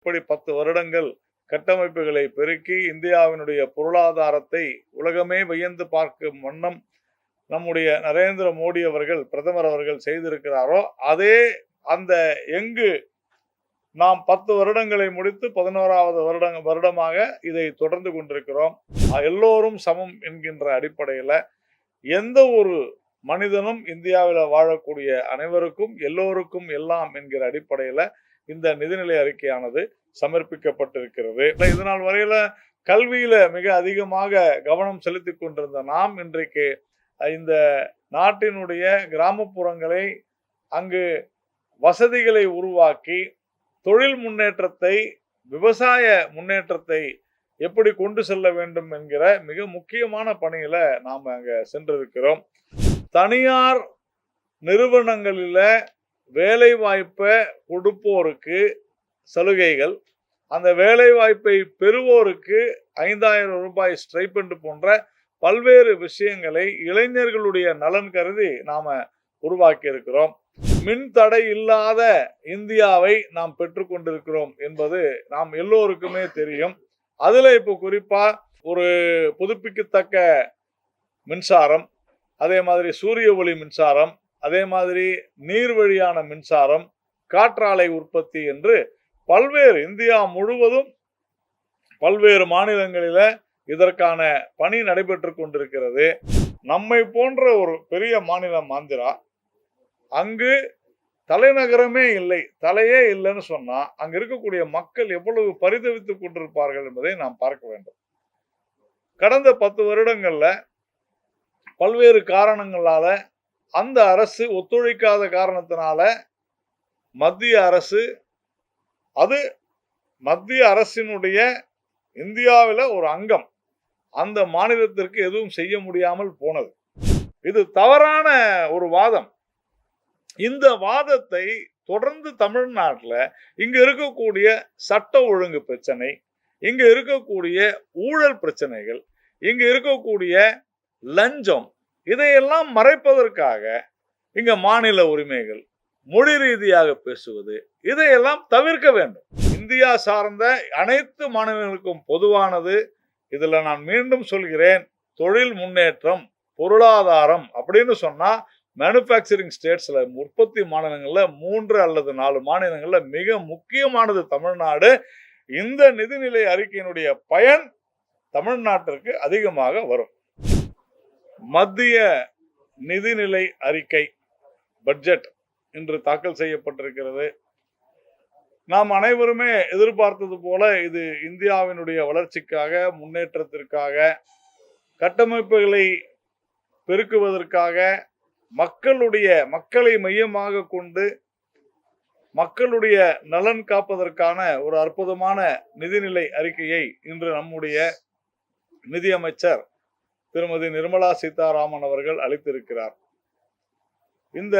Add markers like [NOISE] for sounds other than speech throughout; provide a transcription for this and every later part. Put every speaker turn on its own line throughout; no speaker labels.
இப்படி பத்து வருடங்கள் கட்டமைப்புகளை பெருக்கி இந்தியாவினுடைய பொருளாதாரத்தை உலகமே வியந்து பார்க்கும் வண்ணம் நம்முடைய நரேந்திர மோடி அவர்கள் பிரதமர் அவர்கள் செய்திருக்கிறாரோ அதே அந்த எங்கு நாம் பத்து வருடங்களை முடித்து பதினோராவது வருட வருடமாக இதை தொடர்ந்து கொண்டிருக்கிறோம். எல்லோரும் சமம் என்கின்ற அடிப்படையில் எந்த ஒரு மனிதனும் இந்தியாவில் வாழக்கூடிய அனைவருக்கும் எல்லோருக்கும் எல்லாம் என்கிற அடிப்படையில் இந்த நிதிநிலை அறிக்கையானது சமர்ப்பிக்கப்பட்டிருக்கிறது. இதனால் வரையில கல்வியில மிக அதிகமாக கவனம் செலுத்தி கொண்டிருந்த நாம் இன்றைக்கு இந்த நாட்டினுடைய கிராமப்புறங்களை அங்கு வசதிகளை உருவாக்கி தொழில் முன்னேற்றத்தை விவசாய முன்னேற்றத்தை எப்படி கொண்டு செல்ல வேண்டும் என்கிற மிக முக்கியமான பணியில நாம் அங்க சென்றிருக்கிறோம். தனியார் நிறுவனங்களில் வேலை வாய்ப்பை கொடுப்போருக்கு சலுகைகள் அந்த வேலை வாய்ப்பை பெறுவோருக்கு ஐந்தாயிரம் ரூபாய் ஸ்ட்ரைபண்ட் போன்ற பல்வேறு விஷயங்களை இளைஞர்களுடைய நலன் கருதி நாம் உருவாக்கி இருக்கிறோம் மின் தடை இல்லாத இந்தியாவை நாம் பெற்றுக்கொண்டிருக்கிறோம் என்பது நாம் எல்லோருக்குமே தெரியும். அதில் இப்போ குறிப்பாக ஒரு புதுப்பிக்கத்தக்க மின்சாரம் அதே மாதிரி சூரிய ஒளி மின்சாரம் அதே மாதிரி நீர் வழியான மின்சாரம் காற்றாலை உற்பத்தி என்று பல்வேறு இந்தியா முழுவதும் பல்வேறு மாநிலங்களில இதற்கான பணி நடைபெற்று கொண்டிருக்கிறது. நம்மை போன்ற ஒரு பெரிய மாநிலம் ஆந்திரா. அங்கு தலைநகரமே இல்லை தலையே இல்லைன்னு சொன்னா அங்க இருக்கக்கூடிய மக்கள் எவ்வளவு பரிதவித்துக் கொண்டிருப்பார்கள் என்பதை நாம் பார்க்க வேண்டும். கடந்த பத்து வருடங்கள்ல பல்வேறு காரணங்களால அந்த அரசு ஒத்துழைக்காத காரணத்தினால மத்திய அரசு அது மத்திய அரசினுடைய இந்தியாவில் ஒரு அங்கம். அந்த மாநிலத்திற்கு எதுவும் செய்ய முடியாமல் போனது. இது தவறான ஒரு வாதம். இந்த வாதத்தை தொடர்ந்து தமிழ்நாட்டில் இங்கே இருக்கக்கூடிய சட்ட ஒழுங்கு பிரச்சனை இங்கே இருக்கக்கூடிய ஊழல் பிரச்சனைகள் இங்கே இருக்கக்கூடிய லஞ்சம் இதையெல்லாம் மறைப்பதற்காக இங்க மாநில உரிமைகள் மொழி ரீதியாக பேசுவது இதையெல்லாம் தவிர்க்க வேண்டும். இந்தியா சார்ந்த அனைத்து மாநிலங்களுக்கும் பொதுவானது. இதில் நான் மீண்டும் சொல்கிறேன் தொழில் முன்னேற்றம் பொருளாதாரம் அப்படின்னு சொன்னால் மேனுஃபேக்சரிங் ஸ்டேட்ஸில் உற்பத்தி மாநிலங்களில் மூன்று அல்லது நாலு மாநிலங்களில் மிக முக்கியமானது தமிழ்நாடு. இந்த நிதிநிலை அறிக்கையினுடைய பயன் தமிழ்நாட்டிற்கு அதிகமாக வரும். மத்திய நிதிநிலை அறிக்கை பட்ஜெட் இன்று தாக்கல் செய்யப்பட்டிருக்கிறது. நாம் அனைவருமே எதிர்பார்த்தது போல இது இந்தியாவினுடைய வளர்ச்சிக்காக முன்னேற்றத்திற்காக கட்டமைப்புகளை பெருக்குவதற்காக மக்களுடைய மக்களை மையமாக கொண்டு மக்களுடைய நலன் காப்பதற்கான ஒரு அற்புதமான நிதிநிலை அறிக்கையை இன்று நம்முடைய நிதியமைச்சர் திருமதி நிர்மலா சீதாராமன் அவர்கள் அளித்திருக்கிறார். இந்த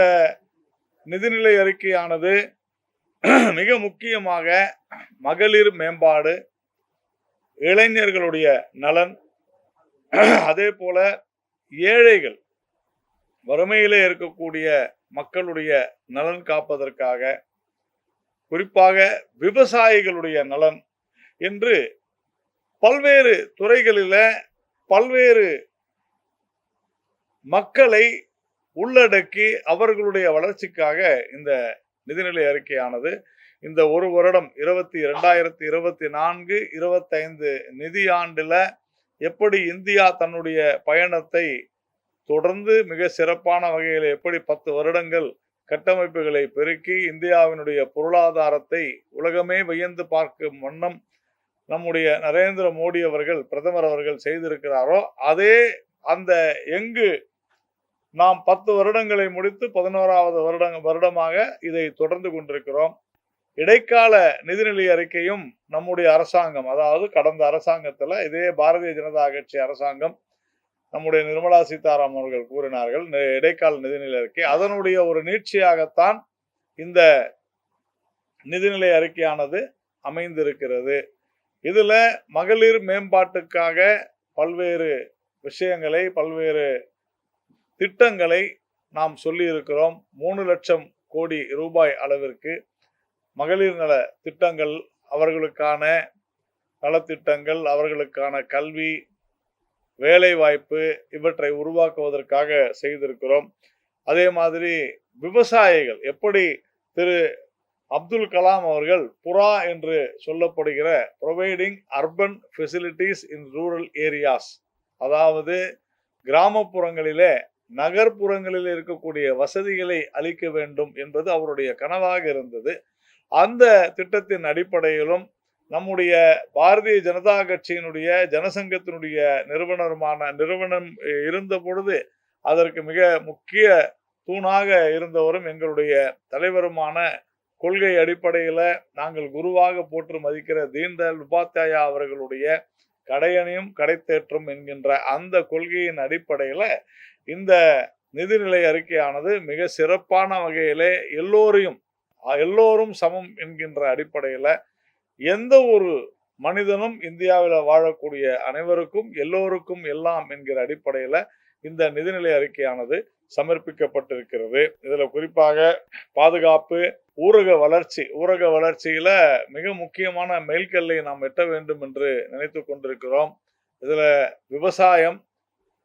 நிதிநிலை அறிக்கையானது [CLEARS THROAT] மிக முக்கியமாக மகளிர் மேம்பாடு இளைஞர்களுடைய நலன் [CLEARS THROAT] அதே போல ஏழைகள் வறுமையிலே இருக்கக்கூடிய மக்களுடைய நலன் காப்பதற்காக குறிப்பாக விவசாயிகளுடைய நலன் என்று பல்வேறு துறைகளில் பல்வேறு மக்களை உள்ளடக்கி அவர்களுடைய வளர்ச்சிக்காக இந்த நிதிநிலை அறிக்கையானது. இந்த ஒரு வருடம் இருபத்தி இரண்டாயிரத்தி இருபத்தி நான்கு இருபத்தைந்து நிதியாண்டில் எப்படி இந்தியா தன்னுடைய பயணத்தை தொடர்ந்து மிக சிறப்பான வகையில் எப்படி பத்து வருடங்கள் கட்டமைப்புகளை பெருக்கி இந்தியாவினுடைய பொருளாதாரத்தை உலகமே வியந்து பார்க்கும் வண்ணம் நம்முடைய நரேந்திர மோடி அவர்கள் பிரதமர் அவர்கள் செய்திருக்கிறாரோ அதே அந்த எங்கு நாம் பத்து வருடங்களை முடித்து பதினோராவது வருட வருடமாக இதை தொடர்ந்து கொண்டிருக்கிறோம். இடைக்கால நிதிநிலை அறிக்கையும் நம்முடைய அரசாங்கம் அதாவது கடந்த அரசாங்கத்தில் இதே பாரதிய ஜனதா கட்சி அரசாங்கம் நம்முடைய நிர்மலா சீதாராமன் அவர்கள் கூறினார்கள் இடைக்கால நிதிநிலை அறிக்கை. அதனுடைய ஒரு நீட்சியாகத்தான் இந்த நிதிநிலை அறிக்கையானது அமைந்திருக்கிறது. இதில் மகளிர் மேம்பாட்டுக்காக பல்வேறு விஷயங்களை பல்வேறு திட்டங்களை நாம் சொல்லியிருக்கிறோம். மூணு லட்சம் கோடி ரூபாய் அளவிற்கு மகளிர் நல திட்டங்கள் அவர்களுக்கான நலத்திட்டங்கள் அவர்களுக்கான கல்வி வேலைவாய்ப்பு இவற்றை உருவாக்குவதற்காக செய்திருக்கிறோம். அதே மாதிரி விவசாயிகள் எப்படி திரு அப்துல் கலாம் அவர்கள் புறா என்று சொல்லப்படுகிற providing urban facilities in rural areas அதாவது கிராமப்புறங்களிலே நகர்ப்புறங்களில் இருக்கக்கூடிய வசதிகளை அளிக்க வேண்டும் என்பது அவருடைய கனவாக இருந்தது. அந்த திட்டத்தின் அடிப்படையிலும் நம்முடைய பாரதிய ஜனதா கட்சியினுடைய ஜனசங்கத்தினுடைய நிறுவனருமான நிறுவனம் இருந்த பொழுது அதற்கு மிக முக்கிய தூணாக இருந்தவரும் எங்களுடைய தலைவருமான கொள்கை அடிப்படையில் நாங்கள் குருவாக போற்று மதிக்கிற தீன்தயாள் உபாத்தியாயா அவர்களுடைய கடையணியும் கடைத்தேற்றும் என்கின்ற அந்த கொள்கையின் அடிப்படையில் இந்த நிதிநிலை அறிக்கையானது மிக சிறப்பான வகையிலே எல்லோரையும் எல்லோரும் சமம் என்கின்ற அடிப்படையில் எந்த ஒரு மனிதனும் இந்தியாவில் வாழக்கூடிய அனைவருக்கும் எல்லோருக்கும் எல்லாம் என்கிற அடிப்படையில் இந்த நிதிநிலை அறிக்கையானது சமர்ப்பிக்கப்பட்டிருக்கிறது. இதில் குறிப்பாக பாதுகாப்பு ஊரக வளர்ச்சி ஊரக வளர்ச்சியில் மிக முக்கியமான மெயில்கல்லை நாம் எட்ட வேண்டும் என்று நினைத்து கொண்டிருக்கிறோம். இதில் விவசாயம்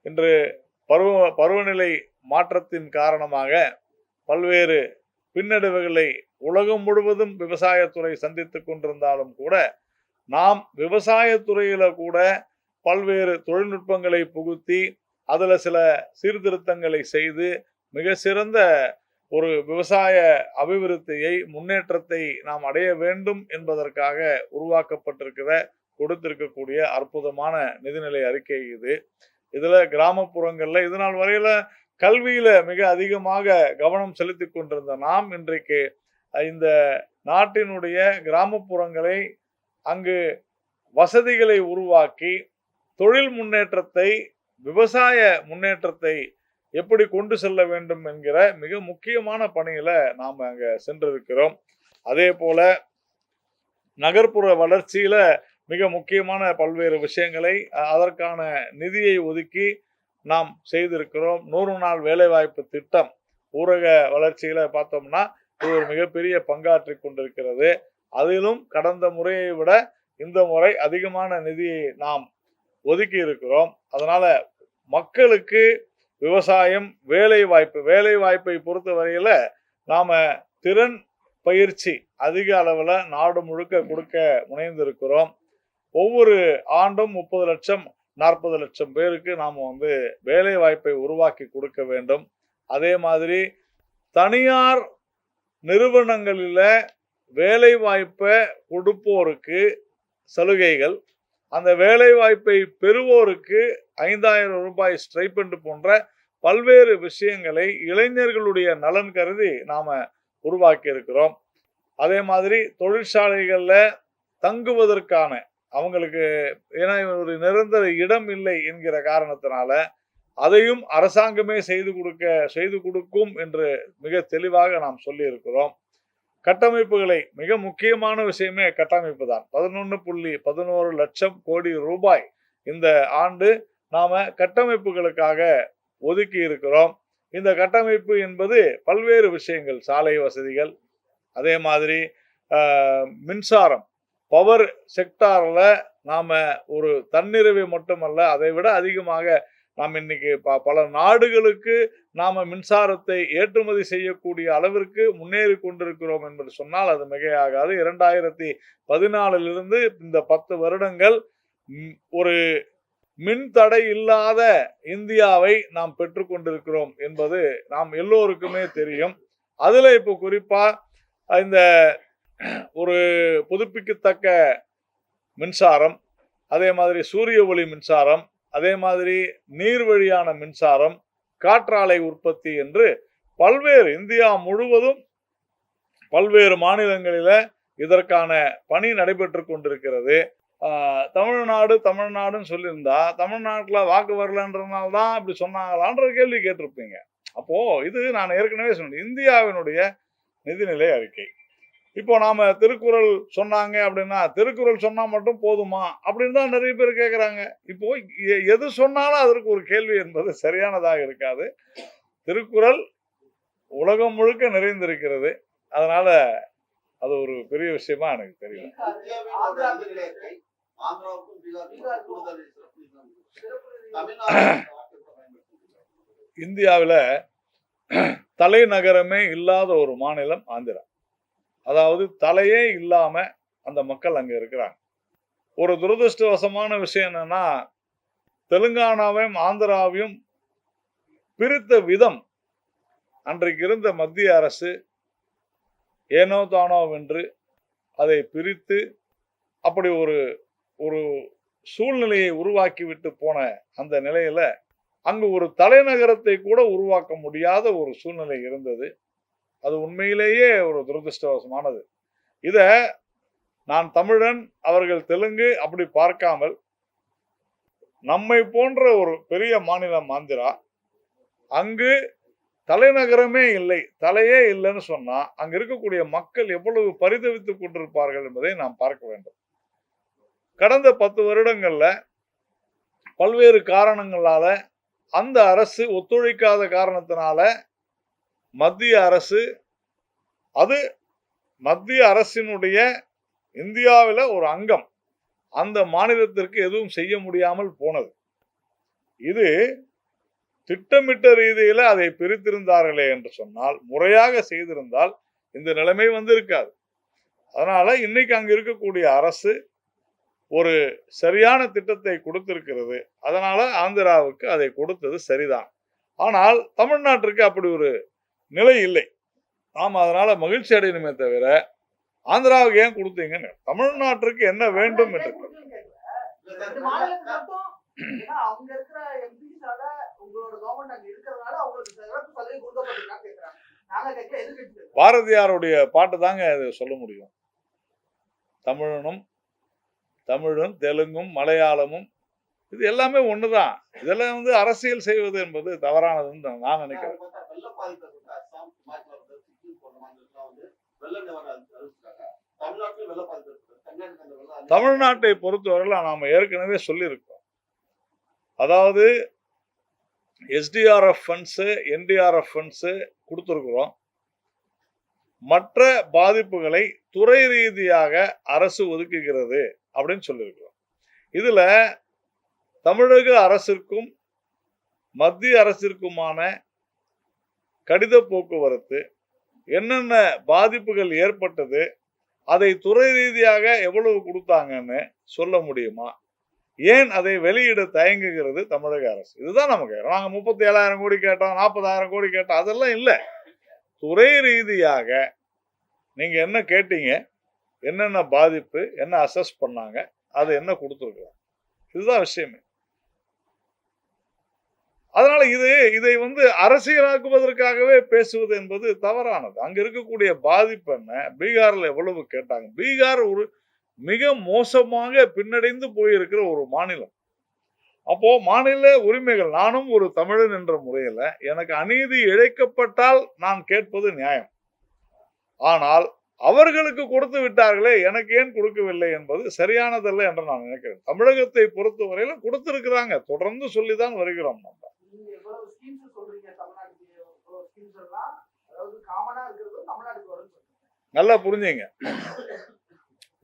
இன்று பருவ பருவநிலை மாற்றத்தின் காரணமாக பல்வேறு பின்னடைவுகளை உலகம் முழுவதும் விவசாயத்துறை சந்தித்து கொண்டிருந்தாலும் கூட நாம் விவசாயத்துறையில் கூட பல்வேறு தொழில்நுட்பங்களை புகுத்தி அதில் சில சீர்திருத்தங்களை செய்து மிக சிறந்த ஒரு விவசாய அபிவிருத்தியை முன்னேற்றத்தை நாம் அடைய வேண்டும் என்பதற்காக உருவாக்கப்பட்டிருக்கிற கொடுத்திருக்கக்கூடிய அற்புதமான நிதிநிலை அறிக்கை இது. இதில் கிராமப்புறங்களில் இது நாள் கல்வியில் மிக அதிகமாக கவனம் செலுத்தி கொண்டிருந்த நாம் இன்றைக்கு இந்த நாட்டினுடைய கிராமப்புறங்களை அங்கு வசதிகளை உருவாக்கி தொழில் முன்னேற்றத்தை விவசாய முன்னேற்றத்தை எப்படி கொண்டு செல்ல வேண்டும் என்கிற மிக முக்கியமான பணியில நாம் அங்கே சென்றிருக்கிறோம். அதே போல நகர்ப்புற வளர்ச்சியில மிக முக்கியமான பல்வேறு விஷயங்களை அதற்கான நிதியை ஒதுக்கி நாம் செய்திருக்கிறோம். நூறு நாள் வேலைவாய்ப்பு திட்டம் ஊரக வளர்ச்சியில பார்த்தோம்னா இது ஒரு மிகப்பெரிய பங்காற்றி கொண்டிருக்கிறது. அதிலும் கடந்த முறையை விட இந்த முறை அதிகமான நிதியை நாம் ஒதுக்கி இருக்கிறோம். அதனால மக்களுக்கு விவசாயம் வேலை வாய்ப்பு வேலை வாய்ப்பை பொறுத்த வரையில நாம திறன் பயிற்சி அதிக அளவில் நாடு முழுக்க கொடுக்க முனைந்திருக்கிறோம். ஒவ்வொரு ஆண்டும் முப்பது லட்சம் நாற்பது லட்சம் பேருக்கு நாம் வந்து வேலை வாய்ப்பை உருவாக்கி கொடுக்க வேண்டும். அதே மாதிரி தனியார் நிறுவனங்களில் வேலை வாய்ப்பை கொடுப்போருக்கு சலுகைகள் அந்த வேலை வாய்ப்பை பெறுவோருக்கு ஐந்தாயிரம் ரூபாய் ஸ்ட்ரைபண்ட் போன்ற பல்வேறு விஷயங்களை இளைஞர்களுடைய நலன் கருதி நாம உருவாக்கி இருக்கிறோம். அதே மாதிரி தொழிற்சாலைகள்ல தங்குவதற்கான அவங்களுக்கு ஏன்னா ஒரு நிரந்தர இடம் இல்லை என்கிற காரணத்தினால அதையும் அரசாங்கமே செய்து கொடுக்க செய்து கொடுக்கும் என்று மிக தெளிவாக நாம் சொல்லியிருக்கிறோம். கட்டமைப்புகளை மிக முக்கியமான விஷயமே கட்டமைப்பு தான். பதினொன்று புள்ளி பதினோரு லட்சம் கோடி ரூபாய் இந்த ஆண்டு நாம் கட்டமைப்புகளுக்காக ஒதுக்கி இருக்கிறோம். இந்த கட்டமைப்பு என்பது பல்வேறு விஷயங்கள் சாலை வசதிகள் அதே மாதிரி மின்சாரம். பவர் செக்டாரில் நாம் ஒரு தன்னிறைவை மட்டுமல்ல அதை விட அதிகமாக நாம் இன்னைக்கு ப பல நாடுகளுக்கு நாம் மின்சாரத்தை ஏற்றுமதி செய்யக்கூடிய அளவிற்கு முன்னேறி கொண்டிருக்கிறோம் என்பது சொன்னால் அது மிகையாகாது. இரண்டாயிரத்தி பதினாலிலிருந்து இந்த பத்து வருடங்கள் ஒரு மின் தடை இல்லாத இந்தியாவை நாம் பெற்றுக்கொண்டிருக்கிறோம் என்பது நாம் எல்லோருக்குமே தெரியும். அதில் இப்போ குறிப்பாக இந்த ஒரு புதுப்பிக்கத்தக்க மின்சாரம் அதே மாதிரி சூரிய ஒளி மின்சாரம் அதே மாதிரி நீர் வழியான மின்சாரம் காற்றாலை உற்பத்தி என்று பல்வேறு இந்தியா முழுவதும் பல்வேறு மாநிலங்களில் இதற்கான பணி நடைபெற்று கொண்டிருக்கிறது. தமிழ்நாடு தமிழ்நாடுன்னு சொல்லியிருந்தா தமிழ்நாட்டில் வாக்கு வரலன்றதுனால தான் இப்படி சொன்னாங்களான்ற கேள்வி கேட்டிருப்பீங்க. அப்போது இது நான் ஏற்கனவே சொன்னேன் இந்தியாவினுடைய நிதிநிலை அறிக்கை. இப்போ நாம் திருக்குறள் சொன்னாங்க அப்படின்னா திருக்குறள் சொன்னால் மட்டும் போதுமா? அப்படின்னு தான் நிறைய பேர் கேட்குறாங்க இப்போது எது சொன்னாலும் அதற்கு ஒரு கேள்வி என்பது சரியானதாக இருக்காது. திருக்குறள் உலகம் முழுக்க நிறைந்திருக்கிறது. அதனால் அது ஒரு பெரிய விஷயமா எனக்கு தெரியல இந்தியாவில் தலைநகரமே இல்லாத ஒரு மாநிலம் ஆந்திரா. அதாவது தலையே இல்லாம அந்த மக்கள் அங்க இருக்கிறாங்க. ஒரு துரதிருஷ்டவசமான விஷயம் என்னன்னா தெலுங்கானாவையும் ஆந்திராவையும் பிரித்த விதம் அன்றைக்கு இருந்த மத்திய அரசு ஏனோ தானோ வென்று அதை பிரித்து அப்படி ஒரு ஒரு சூழ்நிலையை உருவாக்கி விட்டு போன அந்த நிலையில அங்கு ஒரு தலைநகரத்தை கூட உருவாக்க முடியாத ஒரு சூழ்நிலை இருந்தது. அது உண்மையிலேயே ஒரு துரதிருஷ்டவசமானது. இதை நான் தமிழன் அவர்கள் தெலுங்கு அப்படி பார்க்காமல் நம்மை போன்ற ஒரு பெரிய மாநிலம் ஆந்திரா அங்கு தலைநகரமே இல்லை தலையே இல்லைன்னு சொன்னால் அங்கே இருக்கக்கூடிய மக்கள் எவ்வளவு பரிதவித்துக் கொண்டிருப்பார்கள் என்பதை நாம் பார்க்க வேண்டும். கடந்த பத்து வருடங்களில் பல்வேறு காரணங்களால் அந்த அரசு ஒத்துழைக்காத காரணத்தினால மத்திய அரசு அது மத்திய அரசினுடைய இந்தியாவில் ஒரு அங்கம். அந்த மாநிலத்திற்கு எதுவும் செய்ய முடியாமல் போனது. இது திட்டமிட்ட ரீதியில அதை பிரித்திருந்தார்களே என்று சொன்னால் முறையாக செய்திருந்தால் இந்த நிலைமை வந்திருக்காது அதனால இன்னைக்கு அங்க இருக்கக்கூடிய அரசு ஒரு சரியான திட்டத்தை கொடுத்திருக்கிறது. அதனால ஆந்திராவுக்கு அதை கொடுத்தது சரிதான். ஆனால் தமிழ்நாட்டிற்கு அப்படி ஒரு நிலை இல்லை. நாம் அதனால மகிழ்ச்சி அடையணுமே தவிர ஆந்திராவுக்கு ஏன் கொடுத்தீங்கன்னு தமிழ்நாட்டிற்கு என்ன வேண்டும் என்று
ரெண்டு மாநிலத்துக்கு மட்டும் ஏன்னா அவங்க இருக்கிற எம்பிஸால உங்களோட கவர்மெண்ட் அங்க இருக்கிறதுனால அவங்களுக்கு சிறப்பு சலுகை கொடுக்கப்பட்டிருக்கான்னு கேக்குறாங்க. நாங்க கேட்க எதிர்கட்சி
பாரதியாருடைய பாட்டு தாங்க அது சொல்ல முடியும். தமிழனும் தமிழும் தெலுங்கும் மலையாளமும் இது எல்லாமே ஒண்ணுதான். இதெல்லாம் வந்து அரசியல் செய்வது என்பது தவறானதுன்னு நான் நினைக்கிறேன். தமிழ்நாட்டை பொறுத்தவரையில் நாம ஏற்கனவே சொல்லியிருக்கோம். அதாவது எஸ்டிஆர்எஃப் ஃபண்ட்ஸு என்டிஆர்எஃப் ஃபண்ட்ஸு கொடுத்துருக்குறோம். மற்ற பாதிப்புகளை துறை ரீதியாக அரசு ஒதுக்குகிறது அப்படின்னு சொல்லியிருக்கிறோம். இதில் தமிழக அரசிற்கும் மத்திய அரசிற்குமான கடித போக்குவரத்து என்னென்ன பாதிப்புகள் ஏற்பட்டது அதை துறை ரீதியாக எவ்வளவு கொடுத்தாங்கன்னு சொல்ல முடியுமா? ஏன் அதை வெளியிட தயங்குகிறது தமிழக அரசு? இதுதான் நமக்கு நாங்கள் முப்பத்தி ஏழாயிரம் கோடி கேட்டோம் நாற்பதாயிரம் கோடி கேட்டோம் அதெல்லாம் இல்லை. துறை ரீதியாக நீங்க என்ன கேட்டீங்க என்னென்ன பாதிப்பு என்ன அசஸ் பண்ணாங்க அது என்ன கொடுத்துருக்குறாங்க இதுதான் விஷயமே. அதனால இது இதை வந்து அரசியலாக்குவதற்காகவே பேசுவது என்பது தவறானது. அங்க இருக்கக்கூடிய பாதிப்பு என்ன? பீகார்ல எவ்வளவு கேட்டாங்க? பீகார் ஒரு மிக மோசமாக பின்னடைந்து போயிருக்கிற ஒரு மாநிலம். அப்போ மாநில உரிமைகள் நானும் ஒரு தமிழன் என்ற முறையில எனக்கு அநீதி இழைக்கப்பட்டால் நான் கேட்பது நியாயம். ஆனால் அவர்களுக்கு கொடுத்து விட்டார்களே எனக்கு ஏன் கொடுக்கவில்லை என்பது சரியானதல்ல என்று நான் நினைக்கிறேன். தமிழகத்தை பொறுத்தவரையில கொடுத்திருக்கிறாங்க. தொடர்ந்து சொல்லிதான் வருகிறோம் நம்ம. நல்லா புரிஞ்சுங்க.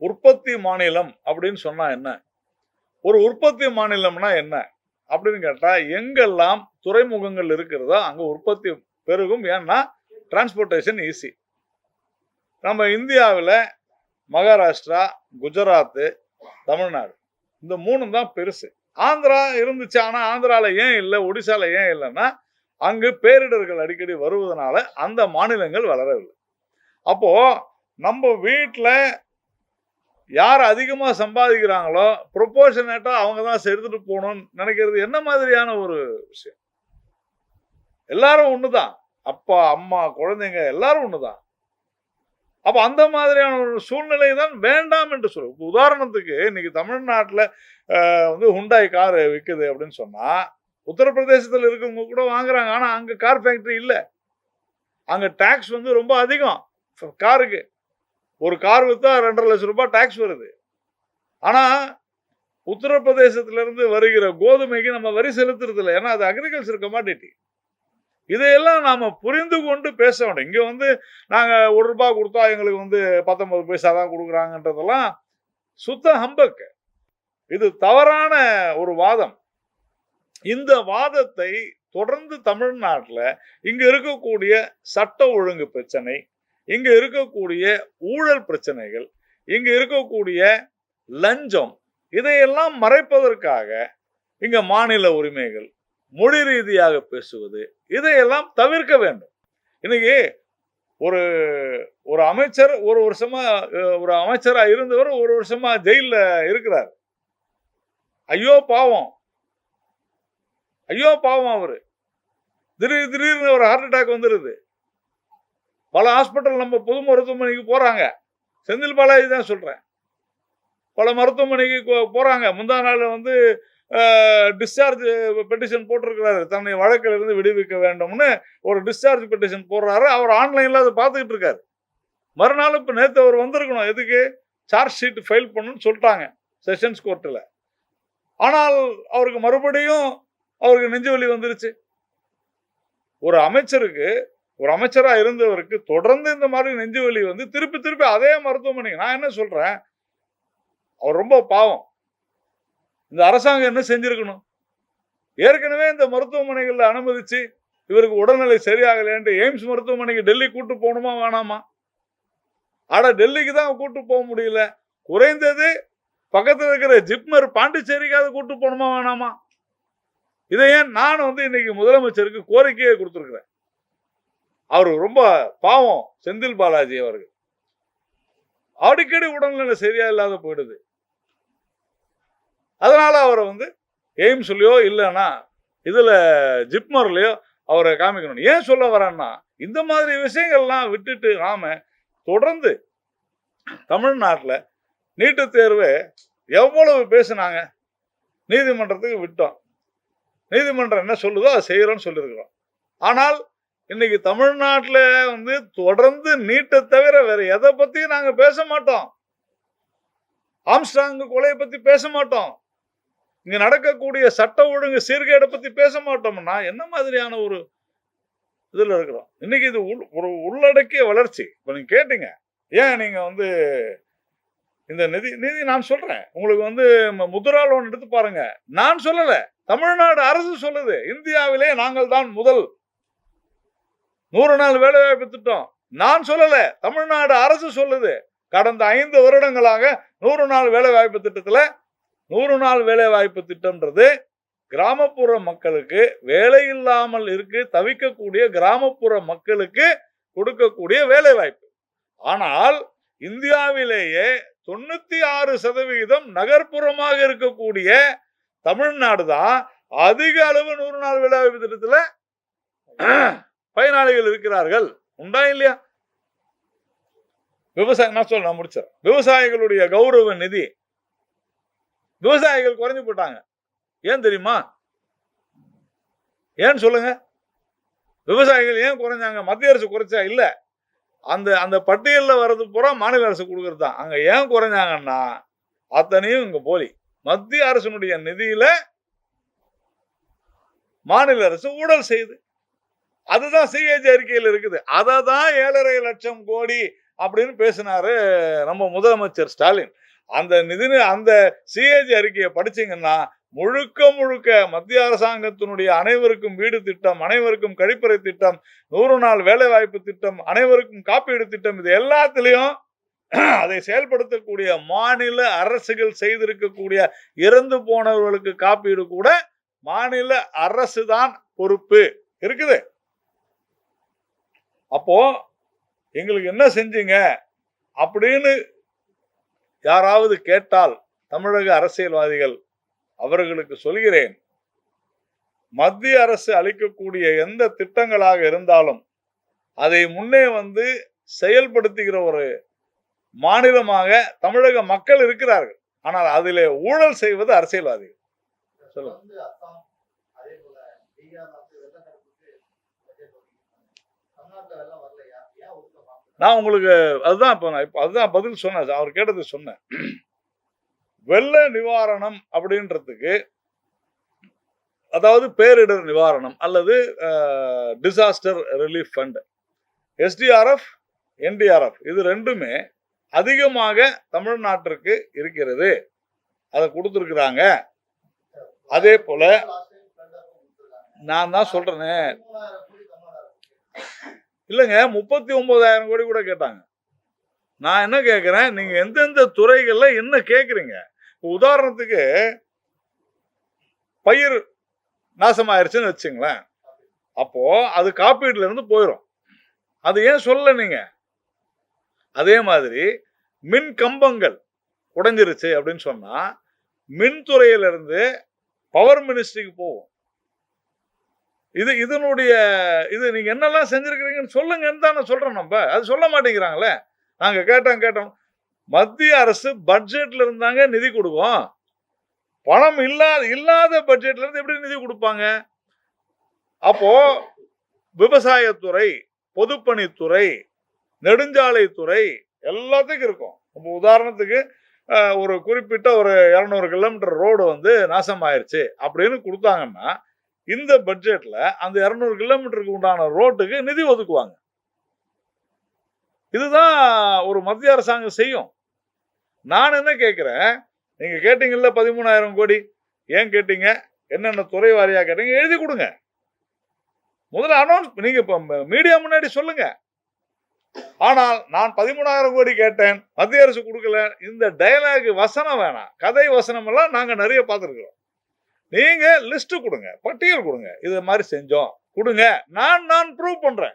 உற்பத்தி மாநிலம் அப்படின்னு சொன்னா என்ன? ஒரு உற்பத்தி மாநிலம்னா என்ன? அப்படின்னு கேட்டா எங்கெல்லாம் துறைமுகங்கள் இருக்கிறதோ அங்க உற்பத்தி பெருகும். ஏன்னா டிரான்ஸ்போர்ட்டேஷன் ஈஸி நம்ம இந்தியாவில் மகாராஷ்டிரா குஜராத்து தமிழ்நாடு இந்த மூணு தான் பெருசு. ஆந்திரா இருந்துச்சு ஆனால் ஆந்திராவில் ஏன் இல்லை ஒடிசாவில் ஏன் இல்லைன்னா அங்கு பேரிடர்கள் அடிக்கடி வருவதனால அந்த மாநிலங்கள் வளரவில்லை. அப்போது நம்ம வீட்டில் யார் அதிகமாக சம்பாதிக்கிறாங்களோ ப்ரொபோஷனேட்டாக அவங்க தான் எடுத்துட்டு போகணும்னு நினைக்கிறது என்ன மாதிரியான ஒரு விஷயம்? எல்லாரும் ஒன்று தான் அப்பா அம்மா குழந்தைங்க எல்லாரும் ஒன்று தான் அப்போ அந்த மாதிரியான ஒரு சூழ்நிலை தான் வேண்டாம் என்று சொல்லும் உதாரணத்துக்கு இன்னைக்கு தமிழ்நாட்டில் வந்து ஹுண்டாய் கார் விற்குது அப்படின்னு சொன்னால் உத்தரப்பிரதேசத்தில் இருக்கவங்க கூட வாங்குறாங்க. ஆனால் அங்கே கார் ஃபேக்ட்ரி இல்லை. அங்கே டேக்ஸ் வந்து ரொம்ப அதிகம். காருக்கு ஒரு கார் விற்றா ரெண்டரை லட்சம் ரூபாய் டேக்ஸ் வருது. ஆனால் உத்தரப்பிரதேசத்திலிருந்து வருகிற கோதுமைக்கு நம்ம வரி செலுத்துறது இல்லை. ஏன்னா அது அக்ரிகல்ச்சர் கமாடிட்டி இதையெல்லாம் நாம் புரிந்து கொண்டு பேச வேண்டும். இங்கே வந்து நாங்கள் ஒரு ரூபாய் கொடுத்தா எங்களுக்கு வந்து பத்தொன்பது பைசா தான் கொடுக்குறாங்கன்றதெல்லாம் சுத்த ஹம்பக்கு. இது தவறான ஒரு வாதம். இந்த வாதத்தை தொடர்ந்து தமிழ்நாட்டில் இங்கே இருக்கக்கூடிய சட்ட ஒழுங்கு பிரச்சனை இங்க இருக்கக்கூடிய ஊழல் பிரச்சனைகள் இங்க இருக்கக்கூடிய லஞ்சம் இதையெல்லாம் மறைப்பதற்காக இங்க மாநில உரிமைகள் மொழி ரீதியாக பேசுவது இதையெல்லாம் தவிர்க்க வேண்டும். இன்னைக்கு ஒரு ஒரு அமைச்சர் ஒரு வருஷமா ஒரு அமைச்சரா இருந்தவர் ஒரு வருஷமா ஜெயில்ல இருக்கிறார். ஐயோ பாவம். ஐயோ பாவம் அவரு. திடீர் திடீர்னு ஒரு ஹார்ட் அட்டாக் வந்துடுது பல ஹாஸ்பிட்டல் நம்ம பொது மருத்துவமனைக்கு போகிறாங்க செந்தில் பாலாஜி தான் சொல்கிறேன் பல மருத்துவமனைக்கு போகிறாங்க முந்தா நாள் வந்து டிஸ்சார்ஜ் பெட்டிஷன் போட்டிருக்கிறாரு. தன்னை வழக்கில் இருந்து விடுவிக்க வேண்டும்னு ஒரு டிஸ்சார்ஜ் பெட்டிஷன் போடுறாரு. அவர் ஆன்லைனில் அதை பார்த்துக்கிட்டு இருக்காரு. மறுநாள் இப்போ நேற்று அவர் வந்திருக்கணும். எதுக்கு? சார்ஜ் ஷீட் ஃபைல் பண்ணுன்னு சொல்லிட்டாங்க செஷன்ஸ் கோர்ட்டில் ஆனால் அவருக்கு மறுபடியும் அவருக்கு நெஞ்சு வலி வந்துருச்சு. ஒரு அமைச்சருக்கு ஒரு அமைச்சராக இருந்தவருக்கு தொடர்ந்து இந்த மாதிரி நெஞ்சு வலி வந்து திருப்பி திருப்பி அதே மருத்துவமனைக்கு நான் என்ன சொல்கிறேன் அவர் ரொம்ப பாவம். இந்த அரசாங்கம் என்ன செஞ்சுருக்கணும்? ஏற்கனவே இந்த மருத்துவமனைகளில் அனுமதிச்சு இவருக்கு உடல்நிலை சரியாகலைன்ட்டு எய்ம்ஸ் மருத்துவமனைக்கு டெல்லி கூட்டு போகணுமா வேணாமா? ஆனால் டெல்லிக்கு தான் கூட்டு போக முடியல. குறைந்தது பக்கத்தில் இருக்கிற ஜிப்மர் பாண்டிச்சேரிக்காவது கூட்டு போகணுமா வேணாமா? இதை ஏன் நான் வந்து இன்னைக்கு முதலமைச்சருக்கு கோரிக்கையை கொடுத்துருக்குறேன். அவர் ரொம்ப பாவம் செந்தில் பாலாஜி அவர்கள். அடிக்கடி உடல்நிலை சரியா இல்லாத போயிடுது. அதனால அவரை வந்து எய்ம்ஸ்லயோ இல்லைன்னா இதுல ஜிப்மர்லயோ அவரை காமிக்கணும். ஏன் சொல்ல வரேன்னா இந்த மாதிரி விஷயங்கள்லாம் விட்டுட்டு நாம தொடர்ந்து தமிழ்நாட்டில் நீட்டு தேர்வு எவ்வளவு பேசுனாங்க? நீதிமன்றத்துக்கு விட்டோம். நீதிமன்றம் என்ன சொல்லுதோ அதை செய்கிறோன்னு சொல்லியிருக்கிறோம். ஆனால் இன்னைக்கு தமிழ்நாட்டில் வந்து தொடர்ந்து நீட்டை தவிர வேற எதை பத்தியும் நாங்க பேச மாட்டோம். ஆம்ஸ்டாங் கொலையை பத்தி பேச மாட்டோம். இங்க நடக்கக்கூடிய சட்ட ஒழுங்கு சீர்கேடை பத்தி பேச மாட்டோம்னா என்ன மாதிரியான ஒரு இதில் இருக்கிறோம்? இன்னைக்கு இது உள்- ஒரு உள்ளடக்கிய வளர்ச்சி. இப்போ நீங்க கேட்டீங்க. ஏன் நீங்க வந்து இந்த நிதி நிதி நான் சொல்றேன். உங்களுக்கு வந்து முதுரா லோன் எடுத்து பாருங்க. நான் சொல்லலை. தமிழ்நாடு அரசு சொல்லுது. இந்தியாவிலே நாங்கள் தான் முதல். நூறு நாள் வேலைவாய்ப்பு திட்டம் நான் சொல்லல தமிழ்நாடு அரசு சொல்லுது. கடந்த ஐந்து வருடங்களாக நூறு நாள் வேலைவாய்ப்பு திட்டத்துல நூறு நாள் வேலைவாய்ப்பு திட்டம்ன்றது கிராமப்புற மக்களுக்கு வேலை இல்லாமல் இருக்கு தவிக்கக்கூடிய கிராமப்புற மக்களுக்கு கொடுக்கக்கூடிய வேலைவாய்ப்பு ஆனால் இந்தியாவிலேயே தொண்ணூத்தி ஆறு சதவிகிதம் நகர்ப்புறமாக இருக்கக்கூடிய தமிழ்நாடு தான் அதிக அளவு நூறு நாள் வேலைவாய்ப்பு திட்டத்தில் பயனாளிகள் இருக்கிறார்கள். உண்டா இல்லையா? விவசாயம் நான் சொல்ல நான் முடிச்சேன் விவசாயிகளுடைய கௌரவ நிதி விவசாயிகள் குறைஞ்சு போட்டாங்க. ஏன் தெரியுமா? ஏன் சொல்லுங்க? விவசாயிகள் ஏன் குறைஞ்சாங்க? மத்திய அரசு குறைச்சா இல்ல. அந்த அந்த பட்டியலில் வர்றது பூரா மாநில அரசு கொடுக்கறது? தான் அங்க ஏன் குறைஞ்சாங்கன்னா அத்தனையும் இங்க போலி. மத்திய அரசினுடைய நிதியில மாநில அரசு ஊழல் செய்யுது. அதுதான் சிஏஜி அறிக்கையில் இருக்குது. அதை தான் ஏழரை லட்சம் கோடி அப்படின்னு பேசினாரு நம்ம முதலமைச்சர் ஸ்டாலின். அந்த நிதி அந்த சிஏஜி அறிக்கையை படிச்சீங்கன்னா முழுக்க முழுக்க மத்திய அரசாங்கத்தினுடைய அனைவருக்கும் வீடு திட்டம் அனைவருக்கும் கழிப்பறை திட்டம் நூறு நாள் வேலைவாய்ப்பு திட்டம் அனைவருக்கும் காப்பீடு திட்டம் இது எல்லாத்துலேயும் அதை செயல்படுத்தக்கூடிய மாநில அரசுகள் செய்திருக்கக்கூடிய இறந்து போனவர்களுக்கு காப்பீடு கூட மாநில அரசு தான் பொறுப்பு. இருக்குது? அப்போ எங்களுக்கு என்ன செஞ்சீங்க அப்படின்னு யாராவது கேட்டால் தமிழக அரசியல்வாதிகள் அவர்களுக்கு சொல்கிறேன். மத்திய அரசு அளிக்கக்கூடிய எந்த திட்டங்களாக இருந்தாலும் அதை முன்னே வந்து செயல்படுத்துகிற ஒரு மாநிலமாக தமிழக மக்கள் இருக்கிறார்கள். ஆனால் அதிலே ஊழல் செய்வது அரசியல்வாதிகள். சொல்லுங்க.
வந்து அஸ்ஸாம் அதே போல பீகார் வந்து வெள்ளத்தடுப்புக்கு பட்ஜெட் ஒதுக்கியிருக்காங்க. தமிழ்நாட்டுல வெள்ளம் வரலையா ஏன் ஒதுக்க மாட்டேங்கிறாங்க?
நான் உங்களுக்கு அதுதான் இப்போ நான் இப்போ அதுதான் பதில் சொன்னேன் அவர் கேட்டது சொன்னேன். வெள்ள நிவாரணம் அப்படின்றதுக்கு அதாவது பேரிடர் நிவாரணம் அல்லது disaster relief fund SDRF NDRF இது ரெண்டுமே அதிகமாக தமிழ்நாட்டிற்கு இருக்கிறது. அதை கொடுத்துருக்குறாங்க. அதே போல நான் தான் சொல்றேனே. இல்லைங்க முப்பத்தி ஒன்பதாயிரம் கோடி கூட கேட்டாங்க. நான் என்ன கேட்குறேன் நீங்கள் எந்தெந்த துறைகளில் என்ன கேட்குறீங்க உதாரணத்துக்கு பயிர் நாசமாயிருச்சுன்னு வச்சுங்களேன். அப்போது அது காப்பீடுல இருந்து போயிடும் அது ஏன் சொல்ல நீங்கள் அதே மாதிரி மின் கம்பங்கள் உடைஞ்சிருச்சு அப்படின்னு சொன்னால் மின்துறையிலிருந்து பவர் மினிஸ்ட்ரிக்கு போகும். இது இதனுடைய இது நீங்க என்னெல்லாம் செஞ்சிருக்கிறீங்கன்னு சொல்லுங்கன்னு தான் நான் சொல்றேன் நம்ம. அது சொல்ல மாட்டேங்கிறாங்களே. நாங்க கேட்டோம் கேட்டோம். மத்திய அரசு பட்ஜெட்ல இருந்தாங்க நிதி கொடுக்கும். பணம் இல்லாத இல்லாத பட்ஜெட்ல இருந்து எப்படி நிதி கொடுப்பாங்க? அப்போ விவசாயத்துறை பொதுப்பணித்துறை நெடுஞ்சாலைத்துறை எல்லாத்துக்கும் இருக்கும். இப்போ உதாரணத்துக்கு ஒரு குறிப்பிட்ட ஒரு இரநூறு கிலோமீட்டர் ரோடு வந்து நாசமாயிருச்சு அப்படின்னு கொடுத்தாங்கன்னா இந்த பட்ஜெட்ல அந்த இரநூறு கிலோமீட்டருக்கு உண்டான ரோட்டுக்கு நிதி ஒதுக்குவாங்க. இதுதான் ஒரு மத்திய அரசாங்கம் செய்யும். நான் என்ன கேட்குறேன்? நீங்க கேட்டீங்கல்ல பதிமூணாயிரம் கோடி. ஏன் கேட்டீங்க? என்னென்ன துறை வாரியாக கேட்டீங்க? எழுதி கொடுங்க. முதல்ல அனௌன்ஸ் நீங்க இப்போ மீடியா முன்னாடி சொல்லுங்க. ஆனால் நான் பதிமூணாயிரம் கோடி கேட்டேன். மத்திய அரசு கொடுக்கல. இந்த டயலாக் வசனம் வேணாம். கதை வசனம் எல்லாம் நாங்கள் நிறைய பார்த்துருக்குறோம். நீங்க லிஸ்ட் கொடுங்க பட்டியல் கொடுங்க. இது மாதிரி செஞ்சோம். கொடுங்க. நான் நான் ப்ரூவ் பண்றேன்.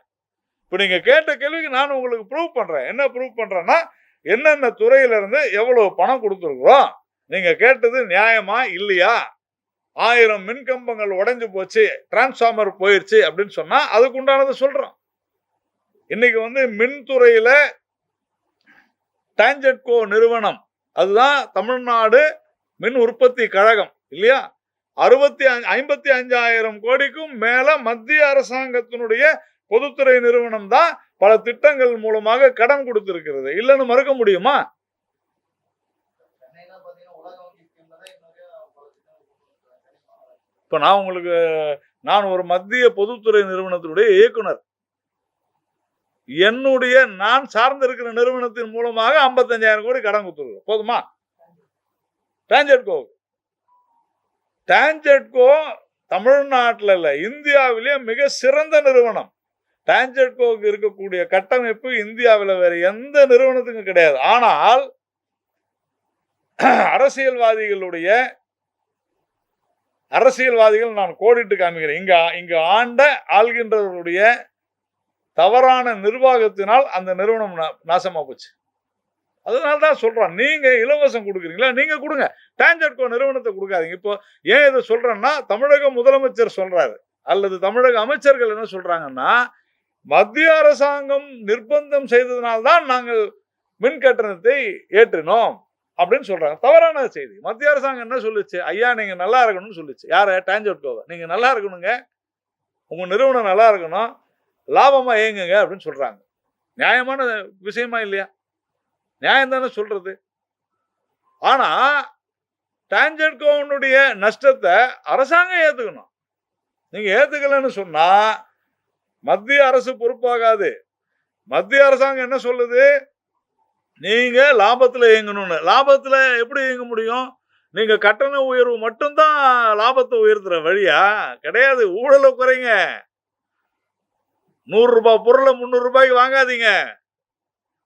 இப்போ நீங்க கேட்ட கேள்விக்கு நான் உங்களுக்கு ப்ரூவ் பண்றேன். என்ன ப்ரூவ் பண்றேன்னா என்னென்ன துறையில இருந்து எவ்வளவு பணம் கொடுத்துருக்குறோம் நீங்க கேட்டது நியாயமா இல்லையா? ஆயிரம் மின்கம்பங்கள் உடைஞ்சு போச்சு டிரான்ஸ்ஃபார்மர் போயிடுச்சு அப்படின்னு சொன்னா அதுக்கு உண்டானதை சொல்றோம். இன்னைக்கு வந்து மின்துறையில டான்ஜெட்கோ நிறுவனம். அதுதான் தமிழ்நாடு மின் உற்பத்தி கழகம் இல்லையா? அறுபத்தி ஐம்பத்தி அஞ்சாயிரம் கோடிக்கும் மேல மத்திய அரசாங்கத்தினுடைய பொதுத்துறை நிறுவனம் தான் பல திட்டங்கள் மூலமாக கடன் கொடுத்திருக்கிறது. இல்லைன்னு மறுக்க முடியுமா? இப்ப நான் உங்களுக்கு நான் ஒரு மத்திய பொதுத்துறை நிறுவனத்தினுடைய இயக்குனர். என்னுடைய நான் சார்ந்து இருக்கிற நிறுவனத்தின் மூலமாக 55000 கோடி கடன் கொடுத்துருக்கோம் போதுமா? டான்ஜெட்கோ டான்ஜெட்கோ தமிழ்நாட்டில் இல்லை இந்தியாவிலேயே மிக சிறந்த நிறுவனம். டான்ஜெட்கோவுக்கு இருக்கக்கூடிய கட்டமைப்பு இந்தியாவில் வேறு எந்த நிறுவனத்துக்கும் கிடையாது. ஆனால் அரசியல்வாதிகளுடைய அரசியல்வாதிகள் நான் கோடிட்டு காமிக்கிறேன். இங்க இங்கு ஆண்ட ஆள்கின்றவர்களுடைய தவறான நிர்வாகத்தினால் அந்த நிறுவனம் நா- நாசமா போச்சு. அதனால தான் சொல்கிறோம் நீங்கள் இலவசம் கொடுக்குறீங்களா? நீங்கள் கொடுங்க. டான்ஜெட்கோ நிறுவனத்தை கொடுக்காதீங்க. இப்போ ஏன் இதை சொல்கிறேன்னா தமிழக முதலமைச்சர் சொல்கிறாரு அல்லது தமிழக அமைச்சர்கள் என்ன சொல்கிறாங்கன்னா மத்திய அரசாங்கம் நிர்பந்தம் செய்ததனால்தான் நாங்கள் மின் கட்டணத்தை ஏற்றினோம். அப்படின்னு சொல்றாங்க. தவறான செய்தி. மத்திய அரசாங்கம் என்ன சொல்லுச்சு? ஐயா நீங்க நல்லா இருக்கணும்னு சொல்லுச்சு. யார? டான்ஜெட்கோவை? நீங்க நல்லா இருக்கணுங்க. உங்க நிறுவனம் நல்லா இருக்கணும். லாபமா இயங்குங்க. அப்படின்னு சொல்றாங்க. நியாயமான விஷயமா இல்லையா? நியாயம் தானே சொல்றது? ஆனா டான்ஜெட்கோனுடைய நஷ்டத்தை அரசாங்கம் ஏத்துக்கணும். நீங்க ஏத்துக்கலன்னு சொன்னா மத்திய அரசு பொறுப்பாகாது. மத்திய அரசாங்கம் என்ன சொல்லுது? நீங்க லாபத்துல இயங்கணும்னு. லாபத்துல எப்படி இயங்க முடியும்? நீங்க கட்டண உயர்வு மட்டும்தான் லாபத்தை உயர்த்துற வழியா? கிடையாது. ஊழலை குறைங்க. நூறு ரூபாய் பொருளை முந்நூறு ரூபாய்க்கு வாங்காதீங்க.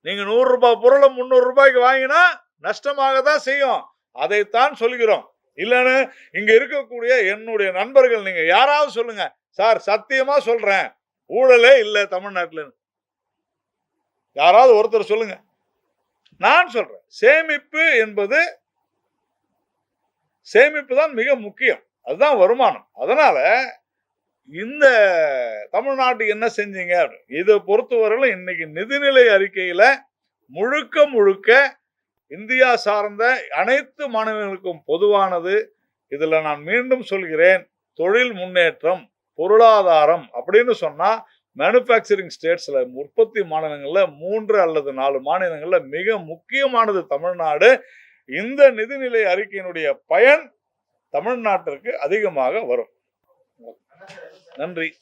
நீங்கள் நூறுரூபா பொருளை முந்நூறு ரூபாய்க்கு வாங்கினா நஷ்டமாக தான் செய்யும். அதைத்தான் சொல்கிறோம். இல்லைன்னு இங்கே இருக்கக்கூடிய என்னுடைய நண்பர்கள் நீங்கள் யாராவது சொல்லுங்க. சார் சத்தியமா சொல்றேன். ஊழலே இல்லை தமிழ்நாட்டில். யாராவது ஒருத்தர் சொல்லுங்க. நான் சொல்றேன். சேமிப்பு என்பது சேமிப்பு தான் மிக முக்கியம். அதுதான் வருமானம். அதனால இந்த தமிழ்நாட்டு என்ன செஞ்சீங்க? இதை பொறுத்தவரையிலும் இன்னைக்கு நிதிநிலை அறிக்கையில முழுக்க முழுக்க இந்தியா சார்ந்த அனைத்து மாநிலங்களுக்கும் பொதுவானது. இதில் நான் மீண்டும் சொல்கிறேன் தொழில் முன்னேற்றம் பொருளாதாரம் அப்படின்னு சொன்னால் மேனுஃபேக்சரிங் ஸ்டேட்ஸில் உற்பத்தி மாநிலங்களில் மூன்று அல்லது நாலு மாநிலங்களில் மிக முக்கியமானது தமிழ்நாடு. இந்த நிதிநிலை அறிக்கையினுடைய பயன் தமிழ்நாட்டிற்கு அதிகமாக வரும். நன்றி.